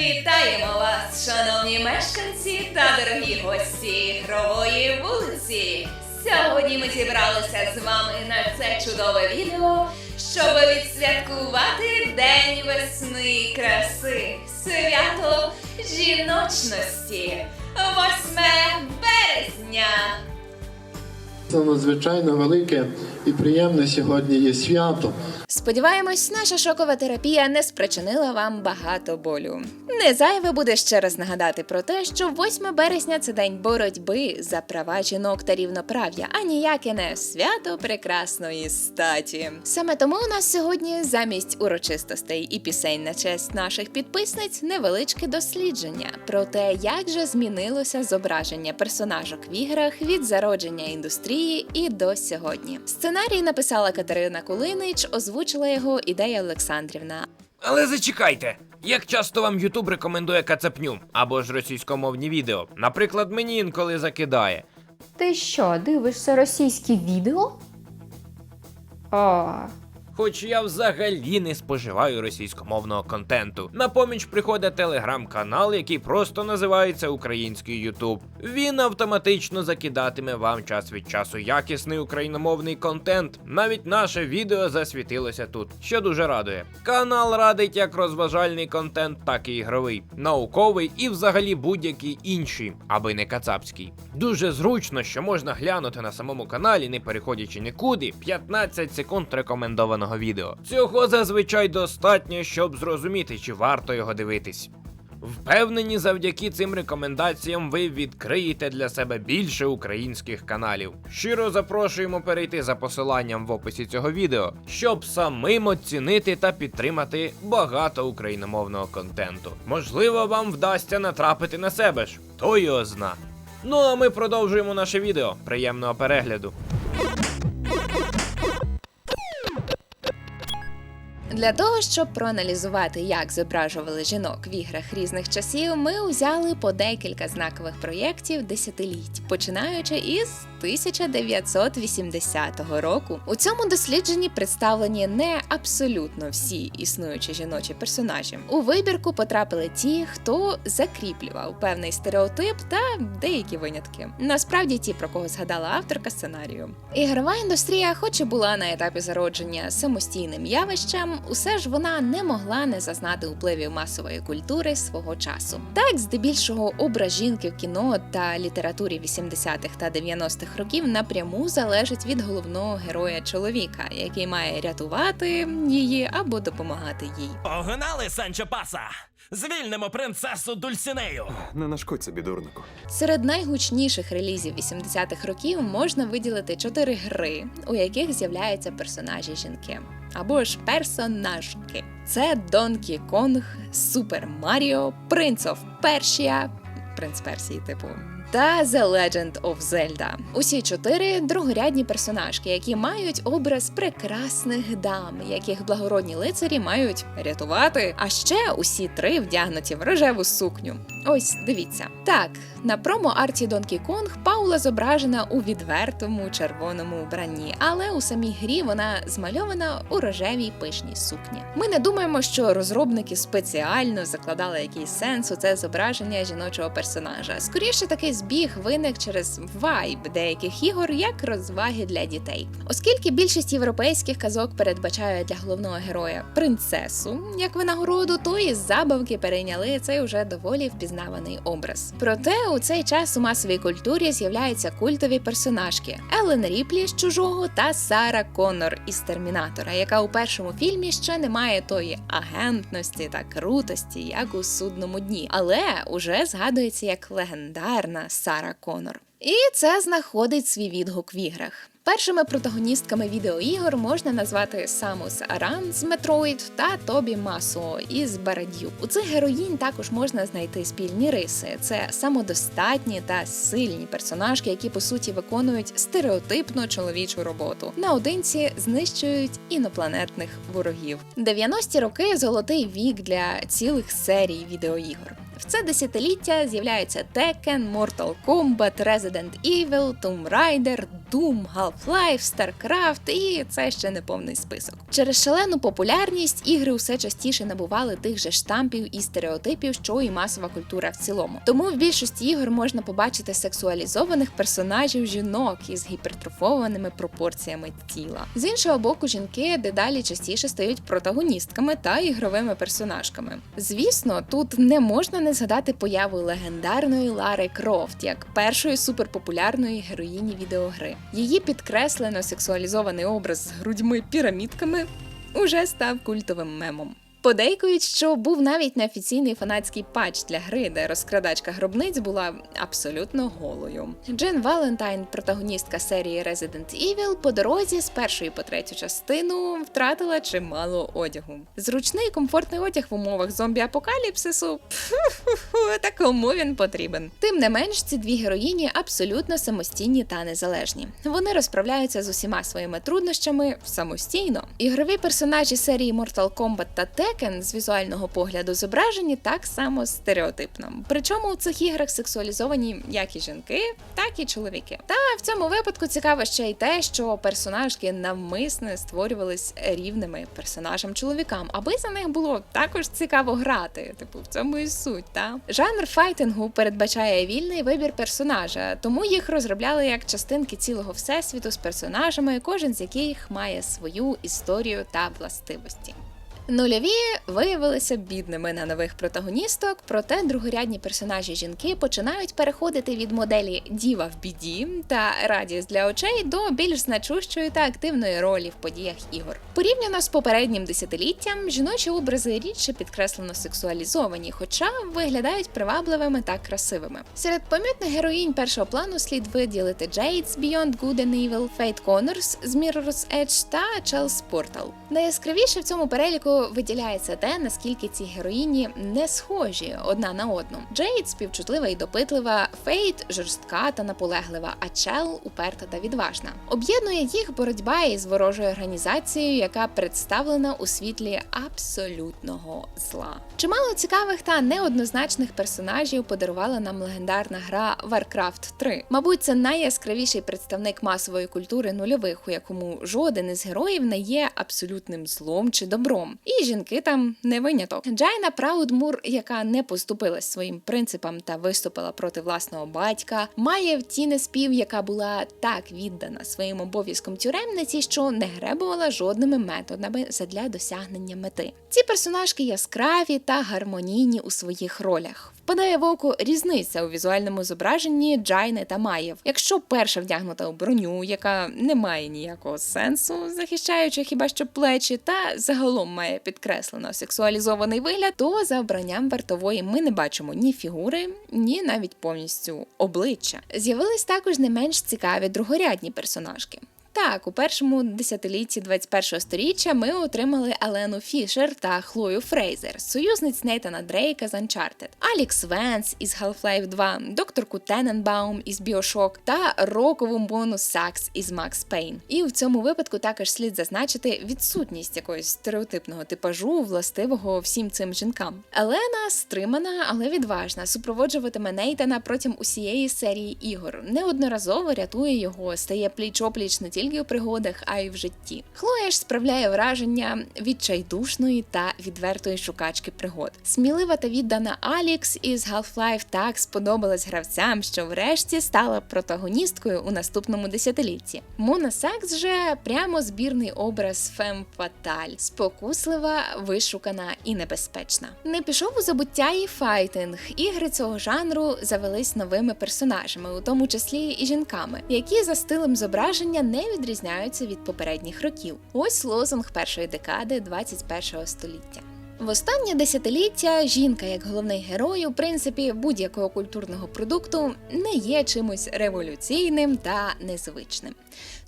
Вітаємо вас, шановні мешканці та дорогі гості ігрової вулиці. Сьогодні ми зібралися з вами на це чудове відео, щоб відсвяткувати День весни краси, свято жіночності, 8 березня. Це надзвичайно велике і приємне сьогодні є свято. Сподіваємось, наша шокова терапія не спричинила вам багато болю. Не зайве буде ще раз нагадати про те, що 8 березня це день боротьби за права жінок та рівноправ'я, а ніяке не свято прекрасної статі. Саме тому у нас сьогодні замість урочистостей і пісень на честь наших підписниць невеличке дослідження про те, як же змінилося зображення персонажок в іграх від зародження індустрії і до сьогодні. Сценарій написала Катерина Кулинич, озвучила його ідея Олександрівна. Але зачекайте, як часто вам Ютуб рекомендує кацапню або ж російськомовні відео? Наприклад, мені інколи закидає. Ти що, дивишся російські відео? О, Хоч я взагалі не споживаю російськомовного контенту. На поміч приходить телеграм-канал, який просто називається Український Ютуб. Він автоматично закидатиме вам час від часу якісний україномовний контент. Навіть наше відео засвітилося тут, що дуже радує. Канал радить як розважальний контент, так і ігровий, науковий і взагалі будь-який інший, аби не кацапський. Дуже зручно, що можна глянути на самому каналі, не переходячи нікуди, 15 секунд рекомендованого відео. Цього зазвичай достатньо, щоб зрозуміти, чи варто його дивитись. Впевнені, завдяки цим рекомендаціям ви відкриєте для себе більше українських каналів. Щиро запрошуємо перейти за посиланням в описі цього відео, щоб самим оцінити та підтримати багато україномовного контенту. Можливо, вам вдасться натрапити на себе ж, хто його зна. Ну а ми продовжуємо наше відео. Приємного перегляду. Для того, щоб проаналізувати, як зображували жінок в іграх різних часів, ми узяли по декілька знакових проєктів десятиліть, починаючи із 1980 року. У цьому дослідженні представлені не абсолютно всі існуючі жіночі персонажі. У вибірку потрапили ті, хто закріплював певний стереотип та деякі винятки. Насправді ті, про кого згадала авторка сценарію. Ігрова індустрія, хоч і була на етапі зародження самостійним явищем, усе ж вона не могла не зазнати впливів масової культури свого часу. Так, здебільшого, образ жінки в кіно та літературі 80-х та 90-х років напряму залежить від головного героя чоловіка, який має рятувати її або допомагати їй. Погнали, Санчо Паса! Звільнимо принцесу Дульсінею! Не нашкодь бідурнику. дурнику. Серед найгучніших релізів 80-х років можна виділити чотири гри, у яких з'являються персонажі жінки. Або ж персонажки. Це Донкі Конг, Супер Маріо, Принц оф Першія, принц Персії, типу. Та The Legend of Zelda. Усі чотири другорядні персонажки, які мають образ прекрасних дам, яких благородні лицарі мають рятувати. А ще усі три вдягнуті в рожеву сукню. Ось дивіться. Так, на промо-арті Donkey Kong Паула зображена у відвертому червоному вбранні, але у самій грі вона змальована у рожевій пишній сукні. Ми не думаємо, що розробники спеціально закладали якийсь сенс у це зображення жіночого персонажа. Скоріше такий збіг виник через вайб деяких ігор як розваги для дітей. Оскільки більшість європейських казок передбачає для головного героя принцесу як винагороду, то і забавки перейняли цей уже доволі впізнаваний образ. Проте у цей час у масовій культурі з'являються культові персонажки Елен Ріплі з чужого та Сара Коннор із Термінатора, яка у першому фільмі ще не має тої агентності та крутості, як у судному дні, але уже згадується як легендарна Сара Коннор. І це знаходить свій відгук в іграх. Першими протагоністками відеоігор можна назвати Самус Аран з Метроїд та Тобі Масуо із Барад'ю. У цих героїнь також можна знайти спільні риси. Це самодостатні та сильні персонажки, які по суті виконують стереотипну чоловічу роботу. Наодинці знищують інопланетних ворогів. 90-ті роки золотий вік для цілих серій відеоігор. В це десятиліття з'являються Tekken, Mortal Kombat, Resident Evil, Tomb Raider, Doom, Half-Life, StarCraft і це ще не повний список. Через шалену популярність ігри усе частіше набували тих же штампів і стереотипів, що і масова культура в цілому. Тому в більшості ігор можна побачити сексуалізованих персонажів жінок із гіпертрофованими пропорціями тіла. З іншого боку, жінки дедалі частіше стають протагоністками та ігровими персонажками. Звісно, тут не можна не згадати появу легендарної Лари Крофт як першої суперпопулярної героїні відеогри. Її підкреслено сексуалізований образ з грудьми-пірамідками уже став культовим мемом. Подейкують, що був навіть неофіційний фанатський патч для гри, де розкрадачка гробниць була абсолютно голою. Джен Валентайн, протагоністка серії Resident Evil, по дорозі з першої по третю частину втратила чимало одягу. Зручний комфортний одяг в умовах зомбі-апокаліпсису. Та кому він потрібен? Тим не менш, ці дві героїні абсолютно самостійні та незалежні. Вони розправляються з усіма своїми труднощами самостійно. Ігрові персонажі серії Mortal Kombat та Tekken з візуального погляду зображені так само стереотипно. Причому у цих іграх сексуалізовані як і жінки, так і чоловіки. Та в цьому випадку цікаво ще й те, що персонажки навмисне створювались рівними персонажам чоловікам, аби за них було також цікаво грати. Типу, в цьому і суть, та жанр файтингу передбачає вільний вибір персонажа, тому їх розробляли як частинки цілого всесвіту з персонажами, кожен з яких має свою історію та властивості. Нульові виявилися бідними на нових протагоністок, проте другорядні персонажі жінки починають переходити від моделі діва в біді та радість для очей до більш значущої та активної ролі в подіях ігор. Порівняно з попереднім десятиліттям, жіночі образи рідше підкреслено сексуалізовані, хоча виглядають привабливими та красивими. Серед помітних героїнь першого плану слід виділити Jade з Beyond Good and Evil, Fate Connors з Mirror's Edge та Chelsea Portal. Найяскравіше в цьому переліку виділяється те, наскільки ці героїні не схожі одна на одну. Джейд співчутлива і допитлива, Фейт жорстка та наполеглива, а Чел уперта та відважна. Об'єднує їх боротьба із ворожою організацією, яка представлена у світлі абсолютного зла. Чимало цікавих та неоднозначних персонажів подарувала нам легендарна гра Warcraft 3. Мабуть, це найяскравіший представник масової культури нульових, у якому жоден із героїв не є абсолютним злом чи добром. І жінки там не виняток. Джайна Праудмур, яка не поступилась своїм принципам та виступила проти власного батька, має втіне спів, яка була так віддана своїм обов'язком тюремниці, що не гребувала жодними методами задля досягнення мети. Ці персонажки яскраві та гармонійні у своїх ролях. Впадає в око різниця у візуальному зображенні Джайни та Маєв. Якщо перша вдягнута у броню, яка не має ніякого сенсу, захищаючи хіба що плечі, та загалом має підкреслено сексуалізований вигляд, то за обранням вартової ми не бачимо ні фігури, ні навіть повністю обличчя. З'явились також не менш цікаві другорядні персонажки. Так, у першому десятилітті 21-го сторіччя ми отримали Елену Фішер та Хлою Фрейзер, союзниць Нейтана Дрейка з Uncharted, Алікс Венс із Half-Life 2, докторку Тененбаум із Bioshock та рокову Мону Сакс із Max Payne. І в цьому випадку також слід зазначити відсутність якогось стереотипного типажу, властивого всім цим жінкам. Елена стримана, але відважна, супроводжуватиме Нейтана протягом усієї серії ігор. Неодноразово рятує його, стає пліч-опліч не тільки у пригодах, а й в житті. Хлоя ж справляє враження відчайдушної та відвертої шукачки пригод. Смілива та віддана Алікс із Half-Life так сподобалась гравцям, що врешті стала протагоністкою у наступному десятилітті. Мона Сакс же прямо збірний образ Фем Фаталь, спокуслива, вишукана і небезпечна. Не пішов у забуття і файтинг. Ігри цього жанру завелись новими персонажами, у тому числі і жінками, які за стилем зображення не відрізняються від попередніх років. Ось лозунг першої декади 21 століття. В останнє десятиліття жінка як головний герой, у принципі, будь-якого культурного продукту не є чимось революційним та незвичним.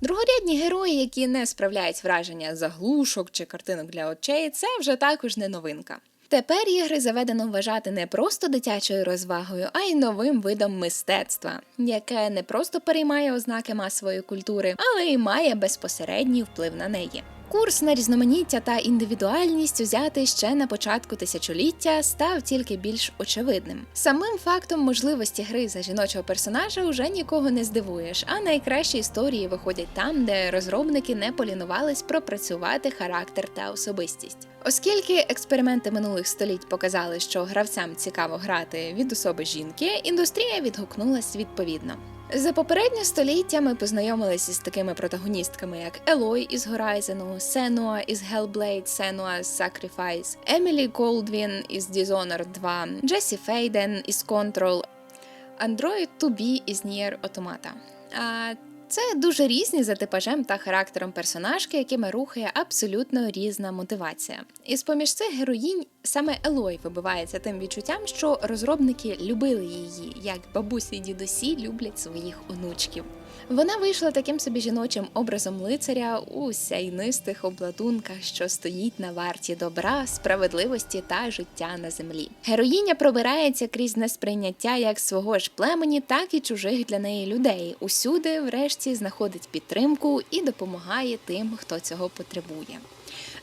Другорядні герої, які не справляють враження заглушок чи картинок для очей, це вже також не новинка. Тепер ігри заведено вважати не просто дитячою розвагою, а й новим видом мистецтва, яке не просто переймає ознаки масової культури, але й має безпосередній вплив на неї. Курс на різноманіття та індивідуальність узятий ще на початку тисячоліття став тільки більш очевидним. Самим фактом можливості гри за жіночого персонажа уже нікого не здивуєш, а найкращі історії виходять там, де розробники не полінувались пропрацювати характер та особистість. Оскільки експерименти минулих століть показали, що гравцям цікаво грати від особи жінки, індустрія відгукнулась відповідно. За попереднє століття ми познайомилися з такими протагоністками, як Елой із Горайзену, Сенуа із Hellblade, Сенуа з Sacrifice, Емілі Голдвін із Dishonored 2, Джесі Фейден із Control, Android 2B із Nier Automata. А це дуже різні за типажем та характером персонажки, якими рухає абсолютно різна мотивація. І з поміж цих героїнь саме Елой вибивається тим відчуттям, що розробники любили її, як бабусі й дідусі люблять своїх онучків. Вона вийшла таким собі жіночим образом лицаря у сяйнистих обладунках, що стоїть на варті добра, справедливості та життя на землі. Героїня пробирається крізь несприйняття як свого ж племені, так і чужих для неї людей. Усюди, врешті, знаходить підтримку і допомагає тим, хто цього потребує.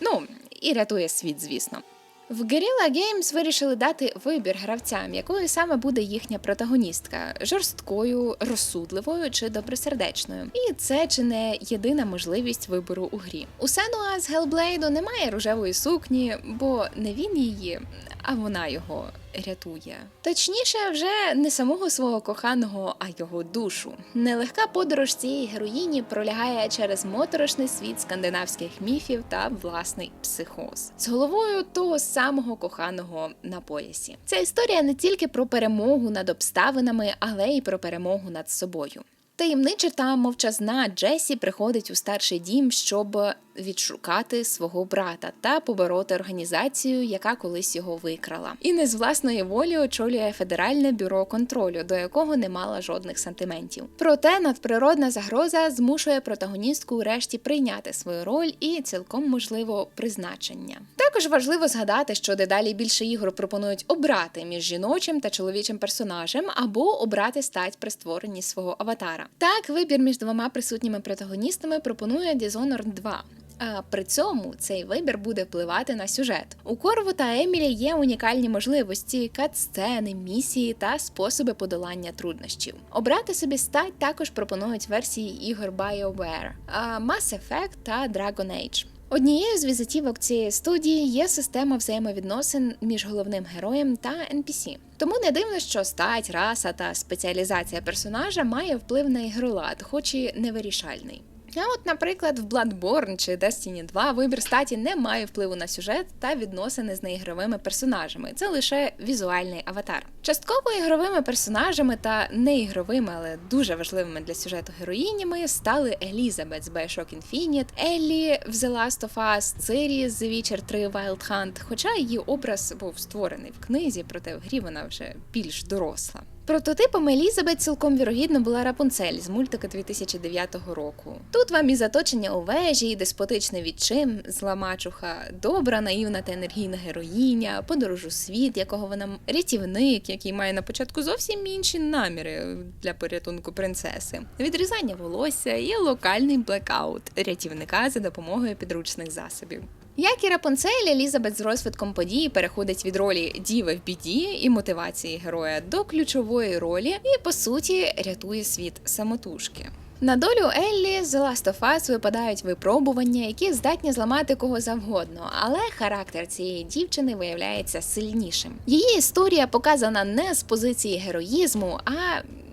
Ну і рятує світ, звісно. В Guerrilla Games вирішили дати вибір гравцям, якою саме буде їхня протагоністка жорсткою, розсудливою чи добросердечною. І це чи не єдина можливість вибору у грі. У Сенуа з Hellblade немає рожевої сукні, бо не він її, а вона його рятує. Точніше, вже не самого свого коханого, а його душу. Нелегка подорож цієї героїні пролягає через моторошний світ скандинавських міфів та власний психоз з головою того самого коханого на поясі. Ця історія не тільки про перемогу над обставинами, але й про перемогу над собою. Таємнича та мовчазна Джесі приходить у старший дім, щоб відшукати свого брата та побороти організацію, яка колись його викрала. І не з власної волі очолює федеральне бюро контролю, до якого не мала жодних сантиментів. Проте надприродна загроза змушує протагоністку врешті прийняти свою роль і цілком можливо призначення. Також важливо згадати, що дедалі більше ігор пропонують обрати між жіночим та чоловічим персонажем або обрати стать при створенні свого аватара. Так, вибір між двома присутніми протагоністами пропонує Dishonored 2. А при цьому цей вибір буде впливати на сюжет. У Корву та Емілі є унікальні можливості, кат-сцени, місії та способи подолання труднощів. Обрати собі стать також пропонують версії ігор BioWare, Mass Effect та Dragon Age. Однією з візитівок цієї студії є система взаємовідносин між головним героєм та NPC. Тому не дивно, що стать, раса та спеціалізація персонажа має вплив на ігролад, хоч і невирішальний. А от, наприклад, в Bloodborne чи Destiny 2 вибір статі не має впливу на сюжет та відносини з неігровими персонажами. Це лише візуальний аватар. Частково ігровими персонажами та неігровими, але дуже важливими для сюжету героїнями стали Елізабет з Bioshock Infinite, Еллі в The Last of Us, Цири з The Witcher 3 Wild Hunt, хоча її образ був створений в книзі, проте в грі вона вже більш доросла. Прототипом Елізабет цілком вірогідно була Рапунцель з мультика 2009 року. Тут вам і заточення у вежі, і деспотичний відчим, зла мачуха, добра, наївна та енергійна героїня, подорож у світ, якого вона рятівник, який має на початку зовсім інші наміри для порятунку принцеси, відрізання волосся і локальний блекаут рятівника за допомогою підручних засобів. Як і Рапунцель, Елізабет з розвитком подій переходить від ролі діви в біді і мотивації героя до ключової ролі і, по суті, рятує світ самотужки. На долю Еллі з Last of Us випадають випробування, які здатні зламати кого завгодно, але характер цієї дівчини виявляється сильнішим. Її історія показана не з позиції героїзму, а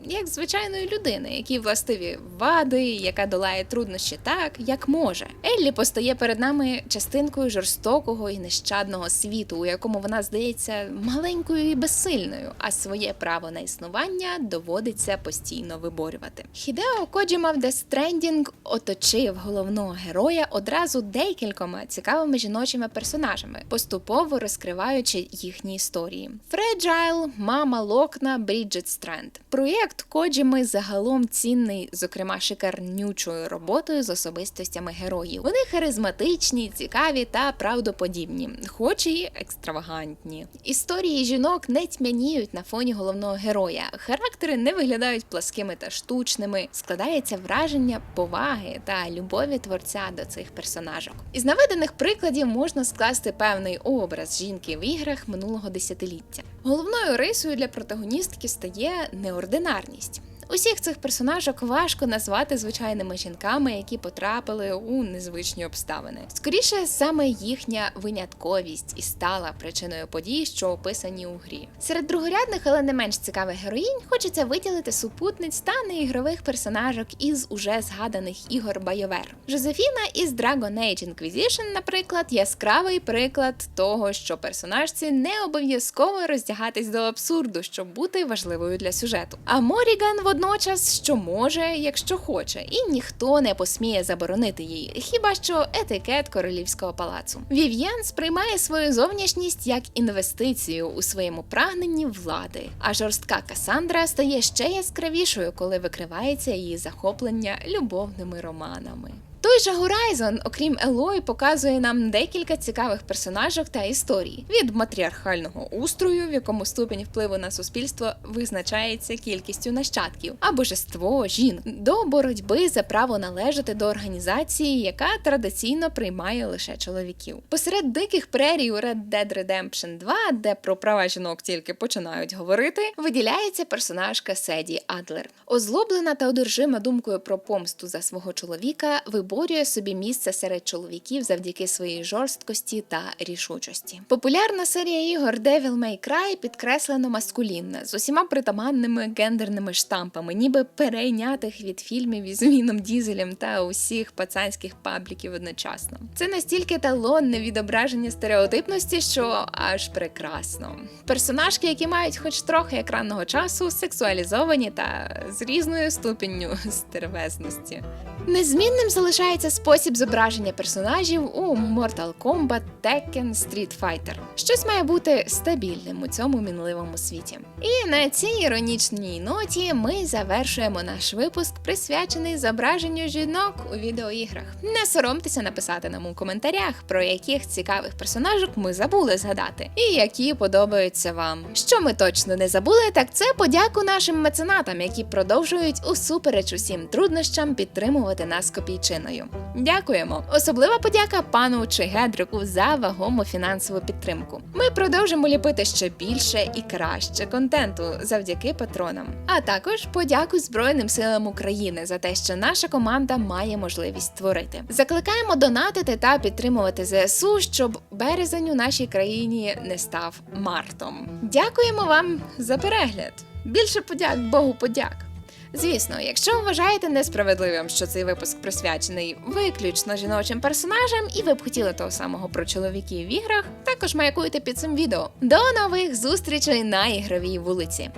як звичайної людини, якій властиві вади, яка долає труднощі так, як може. Еллі постає перед нами частинкою жорстокого і нещадного світу, у якому вона здається маленькою і безсильною, а своє право на існування доводиться постійно виборювати. Хідео Коджіма в Death Stranding оточив головного героя одразу декількома цікавими жіночими персонажами, поступово розкриваючи їхні історії. Фреджайл, мама Локна, Бріджит Стренд. Проєкт проект Коджіми загалом цінний, зокрема шикарнючою роботою з особистостями героїв. Вони харизматичні, цікаві та правдоподібні, хоч і екстравагантні. Історії жінок не тьмяніють на фоні головного героя. Характери не виглядають пласкими та штучними. Складається враження поваги та любові творця до цих персонажок. Із наведених прикладів можна скласти певний образ жінки в іграх минулого десятиліття. Головною рисою для протагоністки стає неординарність солідарність. Усіх цих персонажок важко назвати звичайними жінками, які потрапили у незвичні обставини. Скоріше, саме їхня винятковість і стала причиною подій, що описані у грі. Серед другорядних, але не менш цікавих героїнь, хочеться виділити супутниць та неігрових персонажок із уже згаданих ігор BioWare. Жозефіна із Dragon Age Inquisition, наприклад, яскравий приклад того, що персонажці не обов'язково роздягатись до абсурду, щоб бути важливою для сюжету. А Моріган водночас що може, якщо хоче, і ніхто не посміє заборонити її, хіба що етикет королівського палацу. Вів'ян сприймає свою зовнішність як інвестицію у своєму прагненні влади, а жорстка Касандра стає ще яскравішою, коли викривається її захоплення любовними романами. Той же Horizon, окрім Елой, показує нам декілька цікавих персонажок та історій від матріархального устрою, в якому ступінь впливу на суспільство визначається кількістю нащадків, а божество жінок, до боротьби за право належати до організації, яка традиційно приймає лише чоловіків. Посеред диких прерій у Red Dead Redemption 2, де про права жінок тільки починають говорити, виділяється персонажка Седі Адлер. Озлоблена та одержима думкою про помсту за свого чоловіка, виборює собі місце серед чоловіків завдяки своїй жорсткості та рішучості. Популярна серія ігор Devil May Cry підкреслено маскулінна з усіма притаманними гендерними штампами, ніби перейнятих від фільмів із Віном Дізелем та усіх пацанських пабліків одночасно. Це настільки талонне відображення стереотипності, що аж прекрасно. Персонажки, які мають хоч трохи екранного часу, сексуалізовані та з різною ступінню стервезності. Незмінним залишається спосіб зображення персонажів у Mortal Kombat, Tekken, Street Fighter. Щось має бути стабільним у цьому мінливому світі. І на цій іронічній ноті ми завершуємо наш випуск, присвячений зображенню жінок у відеоіграх. Не соромтеся написати нам у коментарях, про яких цікавих персонажок ми забули згадати, і які подобаються вам. Що ми точно не забули, так це подяку нашим меценатам, які продовжують усупереч усім труднощам підтримувати нас копійчиною. Дякуємо! Особлива подяка пану Чигедрику за вагому фінансову підтримку. Ми продовжимо ліпити ще більше і краще контенту завдяки патронам. А також подяку Збройним силам України за те, що наша команда має можливість творити. Закликаємо донатити та підтримувати ЗСУ, щоб березень у нашій країні не став мартом. Дякуємо вам за перегляд. Більше подяк Богу подяк. Звісно, якщо вважаєте несправедливим, що цей випуск присвячений виключно жіночим персонажам, і ви б хотіли того самого про чоловіків в іграх, також маякуйте під цим відео. До нових зустрічей на ігровій вулиці.